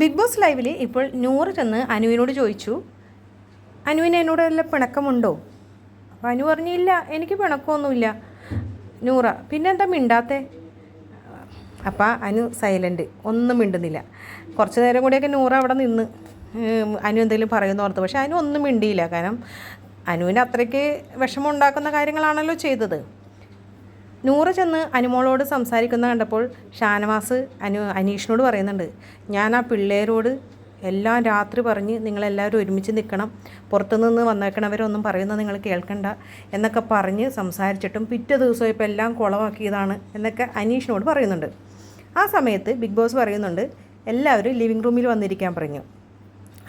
Big boss ലൈവിൽ ഇപ്പോൾ നൂറ് ചെന്ന് അനുവിനോട് ചോദിച്ചു. അനുവിന് എന്നോട് വല്ല പിണക്കമുണ്ടോ? അപ്പോൾ അനു പറഞ്ഞില്ല എനിക്ക് പിണക്കമൊന്നുമില്ല. നൂറ. പിന്നെന്താ മിണ്ടാത്തേ? അപ്പോൾ അനു സൈലന്റ് ഒന്നും മിണ്ടുന്നില്ല. കുറച്ച് നേരം കൂടിയൊക്കെ നൂറ അവിടെ നിന്ന് അനു എന്തെങ്കിലും പറയുമെന്ന് ഓർത്ത്. പക്ഷേ അനു ഒന്നും മിണ്ടിയില്ല. കാരണം അനുവിന് അത്രയ്ക്ക് വിഷമം ഉണ്ടാക്കുന്ന കാര്യങ്ങളാണല്ലോ ചെയ്തത്. നൂറ് ചെന്ന് അനുമോളോട് സംസാരിക്കുന്ന കണ്ടപ്പോൾ ഷാനവാസ് അനു അനീഷിനോട് പറയുന്നുണ്ട് ഞാൻ ആ പിള്ളേരോട് എല്ലാം രാത്രി പറഞ്ഞ് നിങ്ങളെല്ലാവരും ഒരുമിച്ച് നിൽക്കണം. പുറത്തുനിന്ന് വന്നേക്കണവരൊന്നും പറയുന്നത് നിങ്ങൾ കേൾക്കണ്ട എന്നൊക്കെ പറഞ്ഞ് സംസാരിച്ചിട്ടും പിറ്റേ ദിവസം ഇപ്പോൾ എല്ലാം കുളമാക്കിയതാണ് എന്നൊക്കെ അനീഷിനോട് പറയുന്നുണ്ട്. ആ സമയത്ത് ബിഗ് ബോസ് പറയുന്നുണ്ട് എല്ലാവരും ലിവിങ് റൂമിൽ വന്നിരിക്കാൻ പറഞ്ഞു.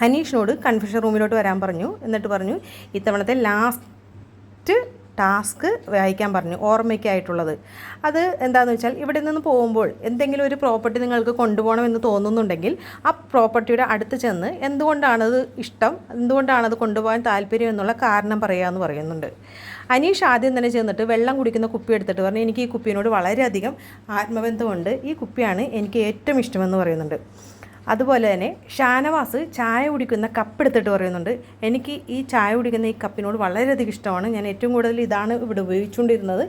അനീഷിനോട് കൺഫ്യൂഷൻ റൂമിലോട്ട് വരാൻ പറഞ്ഞു. എന്നിട്ട് പറഞ്ഞു ഇത്തവണത്തെ ലാസ്റ്റ് ടാസ്ക് വായിക്കാൻ പറഞ്ഞു ഓർമ്മയ്ക്കായിട്ടുള്ളത്. അത് എന്താണെന്ന് വെച്ചാൽ ഇവിടെ നിന്ന് പോകുമ്പോൾ എന്തെങ്കിലും ഒരു പ്രോപ്പർട്ടി നിങ്ങൾക്ക് കൊണ്ടുപോകണമെന്ന് തോന്നുന്നുണ്ടെങ്കിൽ ആ പ്രോപ്പർട്ടിയുടെ അടുത്ത് ചെന്ന് എന്തുകൊണ്ടാണത് ഇഷ്ടം എന്തുകൊണ്ടാണത് കൊണ്ടുപോകാൻ താല്പര്യം എന്നുള്ള കാരണം പറയാമെന്ന് പറയുന്നുണ്ട്. അനീഷ് ആദ്യം തന്നെ ചെന്നിട്ട് വെള്ളം കുടിക്കുന്ന കുപ്പി എടുത്തിട്ട് പറഞ്ഞു എനിക്ക് ഈ കുപ്പിയോട് വളരെയധികം ആത്മബന്ധമുണ്ട്. ഈ കുപ്പിയാണ് എനിക്ക് ഏറ്റവും ഇഷ്ടമെന്ന് പറയുന്നുണ്ട്. അതുപോലെ തന്നെ ഷാനവാസ് ചായ കുടിക്കുന്ന കപ്പ് എടുത്തിട്ട് പറയുന്നുണ്ട് എനിക്ക് ഈ ചായ കുടിക്കുന്ന ഈ കപ്പിനോട് വളരെയധികം ഇഷ്ടമാണ്. ഞാൻ ഏറ്റവും കൂടുതൽ ഇതാണ് ഇവിടെ ഉപയോഗിച്ചുകൊണ്ടിരുന്നത്.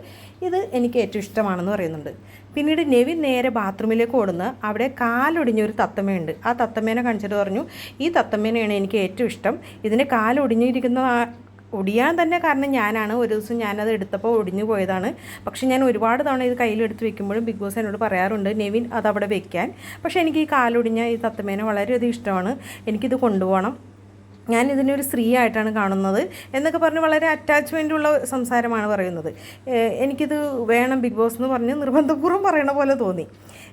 ഇത് എനിക്ക് ഏറ്റവും ഇഷ്ടമാണെന്ന് പറയുന്നുണ്ട്. പിന്നീട് നെവിൻ നേരെ ബാത്റൂമിലേക്ക് ഓടുന്ന അവിടെ കാലൊടിഞ്ഞൊരു തത്തമ്മയുണ്ട്. ആ തത്തമ്മേനെ കാണിച്ചിട്ട് പറഞ്ഞു ഈ തത്തമ്മേനെയാണ് എനിക്ക് ഏറ്റവും ഇഷ്ടം. ഇതിന് കാലൊടിഞ്ഞിരിക്കുന്ന ഒടിയാൻ തന്നെ കാരണം ഞാനാണ്. ഒരു ദിവസം ഞാനത് എടുത്തപ്പോൾ ഒടിഞ്ഞു പോയതാണ്. പക്ഷേ ഞാൻ ഒരുപാട് തവണ ഇത് കയ്യിലെടുത്ത് വെക്കുമ്പോഴും ബിഗ് ബോസ് എന്നോട് പറയാറുണ്ട് നെവിൻ അതവിടെ വെക്കാൻ. പക്ഷേ എനിക്ക് ഈ കാലൊടിഞ്ഞ ഈ തത്തമേനെ വളരെയധികം ഇഷ്ടമാണ്. എനിക്കിത് കൊണ്ടുപോകണം. ഞാൻ ഇതിനെ ഒരു സ്ത്രീ ആയിട്ടാണ് കാണുന്നത് എന്നൊക്കെ പറഞ്ഞ് വളരെ അറ്റാച്ച്മെന്റ് ഉള്ള സംസാരമാണ് പറയുന്നത്. എനിക്കിത് വേണം ബിഗ് ബോസ് എന്ന് പറഞ്ഞ് നിർബന്ധപൂർവം പറയണ പോലെ തോന്നി.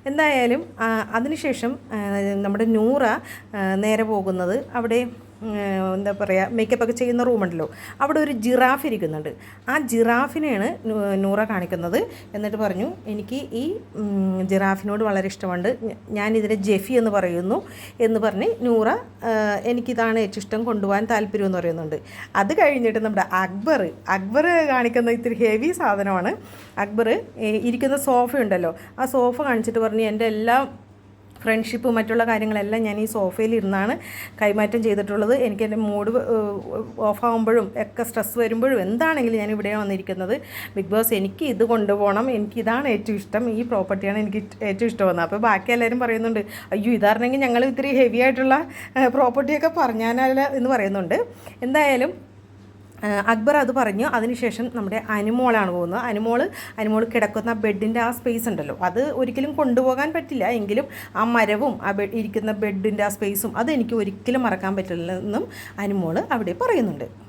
എന്തായാലും അതിനുശേഷം നമ്മുടെ നൂറ നേരെ പോകുന്നത് അവിടെ എന്താ പറയുക മേക്കപ്പ് ഒക്കെ ചെയ്യുന്ന റൂമുണ്ടല്ലോ അവിടെ ഒരു ജിറാഫ് ഇരിക്കുന്നുണ്ട്. ആ ജിറാഫിനെയാണ് നൂറ കാണിക്കുന്നത്. എന്നിട്ട് പറഞ്ഞു എനിക്ക് ഈ ജിറാഫിനോട് വളരെ ഇഷ്ടമുണ്ട്. ഞാനിതിനെ ജെഫി എന്ന് പറയുന്നു. എന്ന് പറഞ്ഞ് നൂറ എനിക്കിതാണ് ഏറ്റവും ഇഷ്ടം കൊണ്ടുപോകാൻ താല്പര്യം എന്ന് പറയുന്നുണ്ട്. അത് കഴിഞ്ഞിട്ട് നമ്മുടെ അക്ബർ അക്ബർ കാണിക്കുന്ന ഇത്തിരി ഹെവി സാധനമാണ്. അക്ബർ ഇരിക്കുന്ന സോഫയുണ്ടല്ലോ ആ സോഫ കാണിച്ചിട്ട് പറഞ്ഞ് എന്റെ എല്ലാം ഫ്രണ്ട്ഷിപ്പ് മറ്റുള്ള കാര്യങ്ങളെല്ലാം ഞാൻ ഈ സോഫയിൽ ഇരുന്നാണ് കൈമാറ്റം ചെയ്തിട്ടുള്ളത്. എനിക്ക് എന്റെ മൂഡ് ഓഫ് ആകുമ്പോഴും ഒക്കെ സ്ട്രെസ് വരുമ്പോഴും എന്താണെങ്കിലും ഞാൻ ഇവിടെ വന്നിരിക്കുന്നത്. ബിഗ് ബോസ് എനിക്ക് ഇത് കൊണ്ടുപോകണം. എനിക്ക് ഇതാണ് ഏറ്റവും ഇഷ്ടം. ഈ പ്രോപ്പർട്ടിയാണ് എനിക്ക് ഏറ്റവും ഇഷ്ടം വന്നത് അപ്പോൾ ബാക്കി എല്ലാവരും പറയുന്നുണ്ട് അയ്യോ ഇതായിരുന്നെങ്കിൽ ഞങ്ങൾ ഇത്തിരി ഹെവി ആയിട്ടുള്ള പ്രോപ്പർട്ടിയൊക്കെ പറഞ്ഞാലല്ല എന്ന് പറയുന്നുണ്ട്. എന്തായാലും അക്ബർ അത് പറഞ്ഞു. അതിനുശേഷം നമ്മുടെ അനുമോളാണ് പോകുന്നത്. അനുമോൾ അനുമോൾ കിടക്കുന്ന ബെഡിന്റെ ആ സ്പേസ് ഉണ്ടല്ലോ. അത് ഒരിക്കലും കൊണ്ടുപോകാൻ പറ്റില്ല. എങ്കിലും ആ മരവും ആ ബെഡ് ഇരിക്കുന്ന ബെഡിന്റെ ആ സ്പേസും അത് എനിക്ക് ഒരിക്കലും മറക്കാൻ പറ്റില്ലെന്നും അനുമോൾ അവിടെ പറയുന്നുണ്ട്.